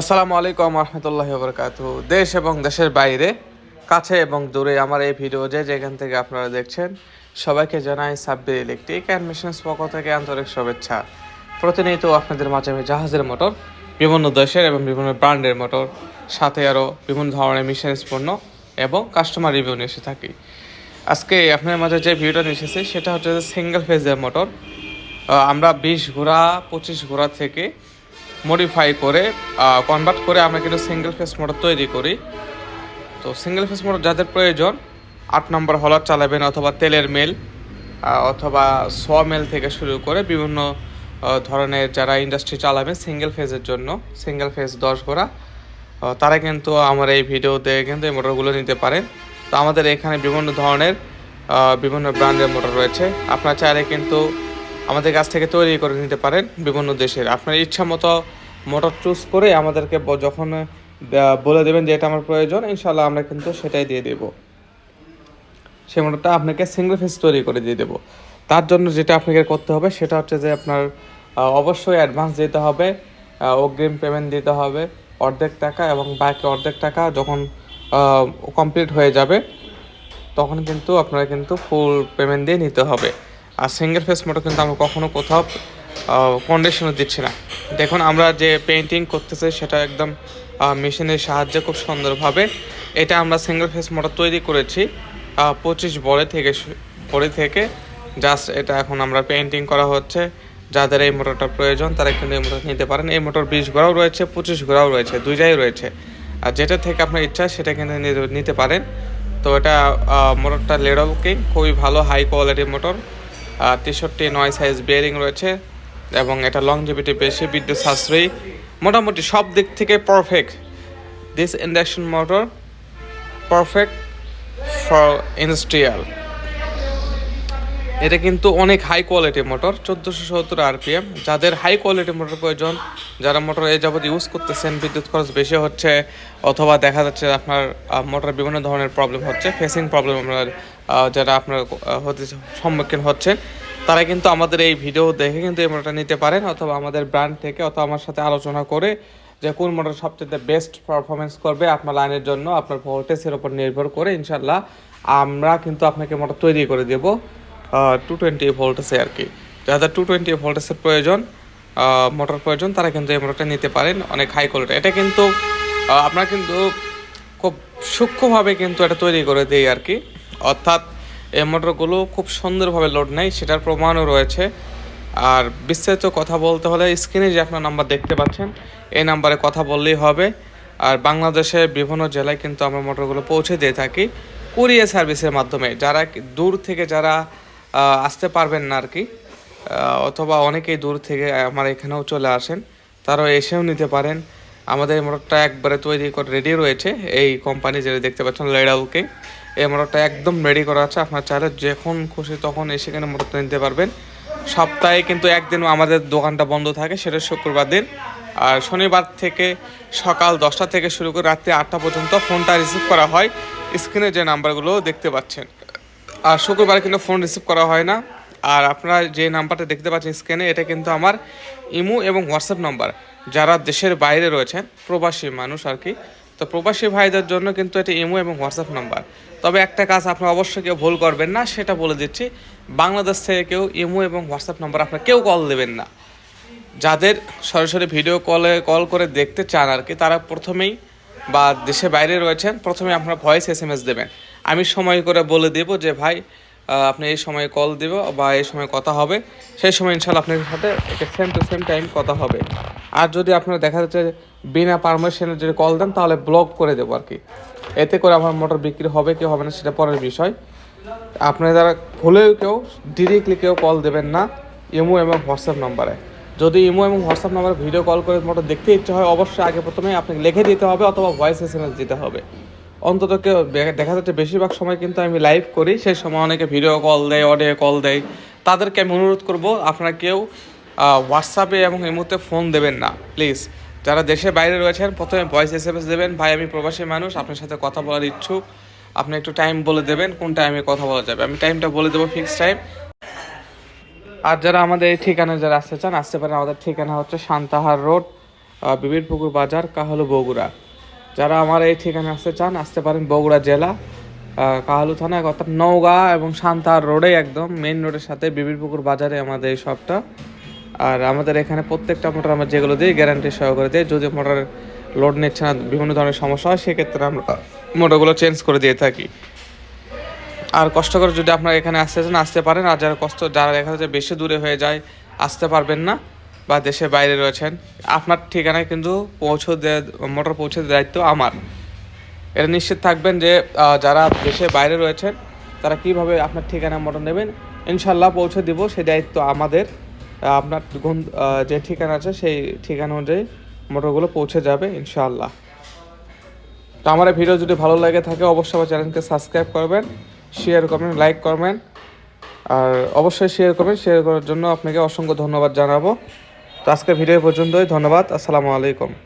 আসসালামু আলাইকুম রহমতুল্লাহ বরকাত দেশ এবং দেশের বাইরে, কাছে এবং দূরে আমার এই ভিডিও যে যেখান থেকে আপনারা দেখছেন, সবাইকে জানাই সাব্বির ইলেকট্রিক অ্যান্ড মেশিনস পক্ষ থেকে আন্তরিক শুভেচ্ছা। প্রতিনিয়ত আপনাদের মাঝে আমি জাহাজের মোটর, বিভিন্ন দেশের এবং বিভিন্ন ব্র্যান্ডের মোটর, সাথে আরও বিভিন্ন ধরনের মেশিনস পণ্য এবং কাস্টমার রিভিউ নিয়ে এসে থাকি। আজকে আপনার মাঝে যে ভিডিওটা নিয়ে এসেছি, সেটা হচ্ছে সিঙ্গেল ফেজের মোটর। আমরা বিশ ঘোড়া, পঁচিশ ঘোড়া থেকে মডিফাই করে কনভার্ট করে আমরা কিন্তু সিঙ্গেল ফেস মোটর তৈরি করি। তো সিঙ্গেল ফেস মোটর যাদের প্রয়োজন, আট নম্বর হলার চালাবেন অথবা তেলের মেল অথবা স মেল থেকে শুরু করে বিভিন্ন ধরনের যারা ইন্ডাস্ট্রি চালাবেন সিঙ্গেল ফেজের জন্য সিঙ্গেল ফেজ দশ ঘোড়া তারা কিন্তু আমার এই ভিডিওতে কিন্তু এই মোটরগুলো নিতে পারেন। তো আমাদের এখানে বিভিন্ন ধরনের বিভিন্ন ব্র্যান্ডের মোটর রয়েছে। আপনারা চাইলে কিন্তু আমাদের কাছ থেকে তৈরি করে নিতে পারেন বিভিন্ন দেশের। আপনার ইচ্ছা মতো মোটর চুজ করে আমাদেরকে যখন বলে দেবেন যে এটা আমার প্রয়োজন ইনশাল্লাহ আমরা কিন্তু সেটাই দিয়ে দেবো। সেই মোটরটা আপনাকে সিঙ্গেল ফেস তৈরি করে দিয়ে দেবো। তার জন্য যেটা আপনাকে করতে হবে সেটা হচ্ছে যে আপনার অবশ্যই অ্যাডভান্স দিতে হবে অগ্রিম পেমেন্ট দিতে হবে, অর্ধেক টাকা এবং বাকি অর্ধেক টাকা যখন কমপ্লিট হয়ে যাবে, তখন কিন্তু আপনারা কিন্তু ফুল পেমেন্ট দিয়ে নিতে হবে। আর সিঙ্গেল ফেস মোটর কিন্তু আমরা কখনো কোথাও কন্ডিশনও দিচ্ছি না। দেখুন, আমরা যে পেন্টিং করতেছি, সেটা একদম মেশিনের সাহায্যে খুব সুন্দরভাবে এটা আমরা সিঙ্গেল ফেস মোটর তৈরি করেছি পঁচিশ বড়ে থেকে বড়ি থেকে জাস্ট এটা এখন আমরা পেন্টিং করা হচ্ছে। যাদের এই মোটরটা প্রয়োজন, তারা কিন্তু এই মোটর নিতে পারেন। এই মোটর বিশ ঘোড়াও রয়েছে, পঁচিশ ঘোড়াও রয়েছে, দুইটাই রয়েছে। আর যেটা থেকে আপনার ইচ্ছা, সেটা কিন্তু নিতে- নিতে পারেন। তো এটা মোটরটা লেডল কিং খুবই ভালো হাই কোয়ালিটির মোটর তেষট্টি নয় সাইজ বিয়ারিং রয়েছে এবং এটা লংজিভিটি বেশি, বিদ্যুৎ সাশ্রয়ী। মোটামুটি সব দিক থেকে perfect this induction motor perfect for industrial এটা কিন্তু অনেক হাই কোয়ালিটি মোটর চোদ্দোশো সত্তর আরপিএম যাদের হাই কোয়ালিটি মোটর প্রয়োজন, যারা মোটর এই যাবত ইউজ করতেছেন, বিদ্যুৎ খরচ বেশি হচ্ছে, অথবা দেখা যাচ্ছে আপনার মোটর বিভিন্ন ধরনের প্রবলেম হচ্ছে ফেসিং প্রবলেম আপনার যারা আপনার হতে সম্মুখীন হচ্ছেন, তারা কিন্তু আমাদের এই ভিডিও দেখে কিন্তু এই মোটরটা নিতে পারেন অথবা আমাদের ব্র্যান্ড থেকে অথবা আমার সাথে আলোচনা করে যে কোন মোটর সবচেয়ে বেস্ট পারফরমেন্স করবে আপনার লাইনের জন্য, আপনার ভোল্টেজের ওপর নির্ভর করে ইনশাল্লাহ আমরা কিন্তু আপনাকে মোটর তৈরি করে দেবো টু টোয়েন্টি ভোল্টেসে আর কি যাদের টু টোয়েন্টি ভোল্টেসের প্রয়োজন মোটর প্রয়োজন, তারা কিন্তু এই মোটরটা নিতে পারেন, অনেক হাই কোয়ালিটি এটা কিন্তু আপনার কিন্তু খুব সূক্ষ্মভাবে কিন্তু এটা তৈরি করে দেই আর কি অর্থাৎ এই মোটরগুলো খুব সুন্দরভাবে লোড নেয়, সেটার প্রমাণও রয়েছে। আর বিস্তারিত কথা বলতে হলে স্ক্রিনে যে আপনার নাম্বার দেখতে পাচ্ছেন, এই নাম্বারে কথা বললেই হবে। আর বাংলাদেশের বিভিন্ন জেলায় কিন্তু আমরা মোটরগুলো পৌঁছে দিয়ে থাকি কুরিয়ার সার্ভিসের মাধ্যমে। যারা দূর থেকে যারা আসতে পারবেন না আর কি অথবা অনেকেই দূর থেকে আমার এখানেও চলে আসেন, তারাও এসেও নিতে পারেন। আমাদের মোটরটা একবারে তৈরি করে রেডি রয়েছে। এই কোম্পানি যেটা দেখতে পাচ্ছেন লেডালকে এই মোটরটা একদম রেডি করা আছে। আপনার চাইলে যখন খুশি তখন এসে এখানে মোটরটা নিতে পারবেন। সপ্তাহে কিন্তু একদিন আমাদের দোকানটা বন্ধ থাকে, সেটা শুক্রবার দিন। আর শনিবার থেকে সকাল দশটা থেকে শুরু করে রাত্রি আটটা পর্যন্ত ফোনটা রিসিভ করা হয়। স্ক্রিনে যে নাম্বারগুলো দেখতে পাচ্ছেন। আর শুক্রবার কিন্তু ফোন রিসিভ করা হয় না। আর আপনারা যে নাম্বারটা দেখতে পাচ্ছেন স্ক্রিনে, এটা কিন্তু আমার ইমো এবং হোয়াটসঅ্যাপ নাম্বার। যারা দেশের বাইরে রয়েছেন, প্রবাসী মানুষ আর কি তো প্রবাসী ভাইদের জন্য কিন্তু এটা ইমো এবং হোয়াটসঅ্যাপ নাম্বার। তবে একটা কাজ আপনি অবশ্যই কেউ ভুল করবেন না, সেটা বলে দিচ্ছি। বাংলাদেশ থেকে কেউ ইমো এবং হোয়াটসঅ্যাপ নাম্বার আপনার কেউ কল দেবেন না। যাদের সরাসরি ভিডিও কলে, কল করে দেখতে চান আর কি, তারা প্রথমেই বা দেশে বাইরে রয়েছেন, প্রথমে আপনারা ভয়েস এস এম এস দেবেন। আমি সময় করে বলে দেব যে, ভাই আপনি এই সময় কল দেব বা এই সময় কথা হবে, সেই সময় ইনশাল্লাহ আপনার সাথে সেম টু সেম টাইম কথা হবে। আর যদি আপনার দেখা যাচ্ছে বিনা পারমিশনে যদি কল দেন, তাহলে ব্লক করে দেবো আর কি। এতে করে আমার মোটর বিক্রি হবে কি হবে না, সেটা পরের বিষয়। আপনারা যারা ভুলেও কেউ ডিরেক্টলি কেউ কল দেবেন না ইমো এবং হোয়াটসঅ্যাপ নাম্বারে। যদি ইমো এবং হোয়াটসঅ্যাপ নাম্বারে ভিডিও কল করে মোটর দেখতে ইচ্ছে হয়, অবশ্যই আগে প্রথমে আপনাকে লিখে দিতে হবে অথবা ভয়েস এস এস দিতে হবে। অন্তত কেউ দেখা যাচ্ছে বেশিরভাগ সময় কিন্তু আমি লাইভ করি সেই সময় অনেকে ভিডিও কল দেয় অডিও কল দেয়। তাদেরকে আমি অনুরোধ করব আপনারা কেউ হোয়াটসঅ্যাপে এবং এই মুহূর্তে ফোন দেবেন না প্লিজ যারা দেশের বাইরে রয়েছেন প্রথমে ভয়েস এস এম এস দেবেন ভাই আমি প্রবাসী মানুষ আপনার সাথে কথা বলার ইচ্ছুক। আপনি একটু টাইম বলে দেবেন কোন টাইমে কথা বলা যাবে? আমি টাইমটা বলে দেবো ফিক্সড টাইম আর যারা আমাদের এই ঠিকানায় যারা আসতে চান আসতে পারেন। আমাদের ঠিকানা হচ্ছে শান্তাহার রোড আহ, বিবিরপুকুর বাজার কাহালু বগুড়া। যারা আমার এই ঠিকানা আসতে চান, আসতে পারেন বগুড়া জেলা কাহালু থানা অর্থাৎ নওগাঁ এবং সান্তার রোডে একদম মেইন রোডের সাথে বিবিরপুকুর বাজারে আমাদের এই শপটা আর আমাদের এখানে প্রত্যেকটা মোটর আমরা যেগুলো দিই গ্যারান্টি সহকারে দিই। যদি মোটর লোড নিচ্ছে না, বিভিন্ন ধরনের সমস্যা হয়, সেক্ষেত্রে আমরা মোটরগুলো চেঞ্জ করে দিয়ে থাকি। আর কষ্ট করে যদি আপনারা এখানে আসতে চান, আসতে পারেন। আর যারা কষ্ট, যারা দেখা যাচ্ছে বেশি দূরে হয়ে যায়, আসতে পারবেন না। বা দেশের বাইরে রয়েছেন, আপনার ঠিকানায় কিন্তু পৌঁছে দেওয়া মোটর পৌঁছে দেওয়ার দায়িত্ব আমার। এটা নিশ্চিত থাকবেন যে যারা দেশের বাইরে রয়েছেন, তারা কীভাবে আপনার ঠিকানা মোটর নেবেন, ইনশাল্লাহ পৌঁছে দিব। সেই দায়িত্ব আমাদের আপনার যে ঠিকানা আছে, সেই ঠিকানা অনুযায়ী মোটরগুলো পৌঁছে যাবে ইনশাআল্লাহ তো আমার এই ভিডিও যদি ভালো লাগে থাকে, অবশ্যই আমার চ্যানেলকে সাবস্ক্রাইব করবেন শেয়ার করবেন লাইক করবেন, আর অবশ্যই শেয়ার করবেন। শেয়ার করার জন্য আপনাকে অসংখ্য ধন্যবাদ জানাব। তো আজকের ভিডিও পর্যন্তই ধন্যবাদ আসসালামু আলাইকুম।